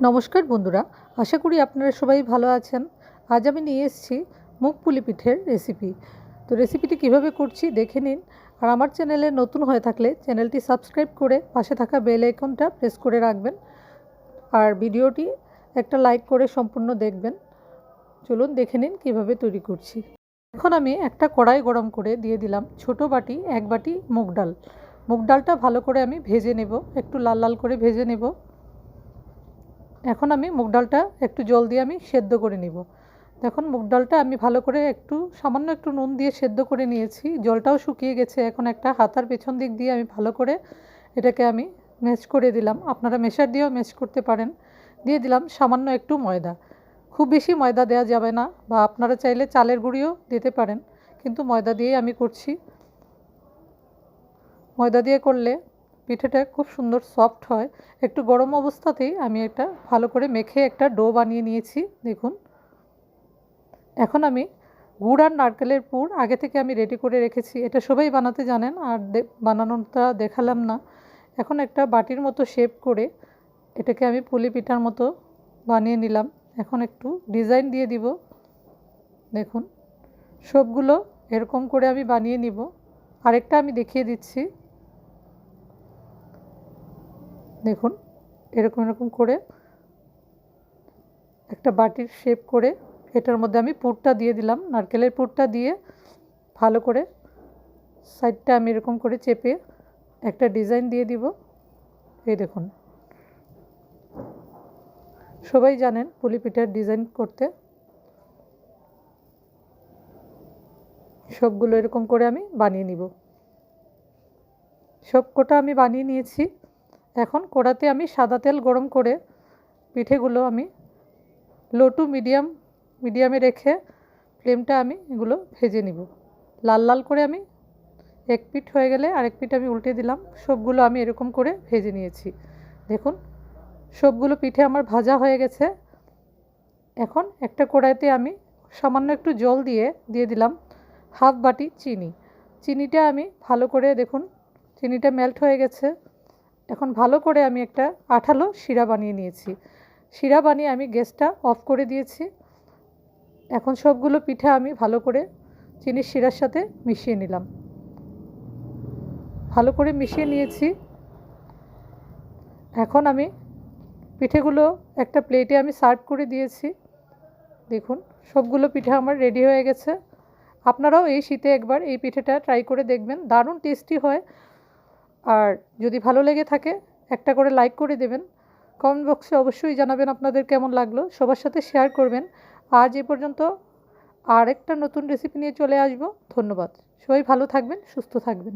নমস্কার বন্ধুরা, আশা করি আপনারা সবাই ভালো আছেন। আজ আমি নিয়ে এসেছি মুগ পুলি পিঠের রেসিপি তো রেসিপিটি কীভাবে করছি দেখে নিন। আর আমার চ্যানেলে নতুন হয়ে থাকলে চ্যানেলটি সাবস্ক্রাইব করে পাশে থাকা বেল আইকনটা প্রেস করে রাখবেন। আর ভিডিওটি একটা লাইক করে সম্পূর্ণ দেখবেন। চলুন দেখে নিন কীভাবে তৈরি করছি। এখন আমি একটা কড়াই গরম করে দিয়ে দিলাম ছোট বাটি, এক বাটি মুগ ডাল। মুগ ডালটা ভালো করে আমি ভেজে নেব, একটু লাল লাল করে ভেজে নেব। এখন আমি মুগ ডালটা একটু জল দিয়ে আমি সেদ্ধ করে নিব। দেখুন, মুগ ডালটা আমি ভালো করে একটু, সামান্য একটু নুন দিয়ে সেদ্ধ করে নিয়েছি। জলটাও শুকিয়ে গেছে, এখন একটা হাতার পেছন দিক দিয়ে আমি ভালো করে এটাকে আমি ম্যাশ করে দিলাম। আপনারা মেশার দিয়েও ম্যাশ করতে পারেন। দিয়ে দিলাম সামান্য একটু ময়দা। খুব বেশি ময়দা দেওয়া যাবে না বা আপনারা চাইলে চালের গুঁড়িও দিতে পারেন। কিন্তু ময়দা দিয়েই আমি করছি। ময়দা দিয়ে করলে পিঠেটা খুব সুন্দর সফট হয়। একটু গরম অবস্থাতেই আমি এটা ভালো করে মেখে একটা ডো বানিয়ে নিয়েছি, দেখুন। এখন আমি গুড় আর নারকেলের পুর আগে থেকে আমি রেডি করে রেখেছি। এটা সবাই বানাতে জানেন, আর বানানোটা দেখালাম না। এখন একটা বাটির মতো শেপ করে এটাকে আমি পুলি পিঠার মতো বানিয়ে নিলাম। এখন একটু ডিজাইন দিয়ে দিব। দেখুন, সবগুলো এরকম করে আমি বানিয়ে নিব। আরেকটা আমি দেখিয়ে দিচ্ছি। দেখুন, এরকম এরকম করে একটা বাটির শেপ করে এটার মধ্যে আমি পুরটা দিয়ে দিলাম, নারকেলের পুরটা দিয়ে ভালো করে সাইডটা আমি এরকম করে চেপে একটা ডিজাইন দিয়ে দিব। এই দেখুন, সবাই জানেন পুলি পিঠার ডিজাইন করতে। সবগুলো এরকম করে আমি বানিয়ে নিব। সব কোটা আমি বানিয়ে নিয়েছি। এখন কড়াতে আমি সাদা তেল গরম করে পিঠেগুলো আমি লো টু মিডিয়াম মিডিয়ামে রেখে ফ্লেমটা আমি এগুলো ভেজে নিব। লাল লাল করে আমি এক পিঠ হয়ে গেলে আরেক পিঠ আমি উল্টে দিলাম। সবগুলো আমি এরকম করে ভেজে নিয়েছি। দেখুন, সবগুলো পিঠে আমার ভাজা হয়ে গেছে। এখন একটা কড়াইতে আমি সামান্য একটু জল দিয়ে দিয়ে দিলাম হাফ বাটি চিনি। চিনিটা আমি ভালো করে দেখুন, চিনিটা মেল্ট হয়ে গেছে। এখন ভালো করে আমি একটা আঠালো শিরা বানিয়ে নিয়েছি। শিরা বানিয়ে আমি গ্যাসটা অফ করে দিয়েছি। এখন সবগুলো পিঠা আমি ভালো করে চিনির শিরার সাথে মিশিয়ে নিলাম। ভালো করে মিশিয়ে নিয়েছি। এখন আমি পিঠেগুলো একটা প্লেটে আমি সার্ভ করে দিয়েছি। দেখুন, সবগুলো পিঠা আমার রেডি হয়ে গেছে। আপনারাও এই শীতে একবার এই পিঠেটা ট্রাই করে দেখবেন। দারুণ টেস্টি হয়। আর যদি ভালো লেগে থাকে, একটা করে লাইক করে দেবেন। কমেন্ট বক্সে অবশ্যই জানাবেন আপনাদের কেমন লাগল। সবার সাথে শেয়ার করবেন। আজ এ পর্যন্ত আরেকটা নতুন রেসিপি নিয়ে চলে আসব। ধন্যবাদ। সবাই ভালো থাকবেন, সুস্থ থাকবেন।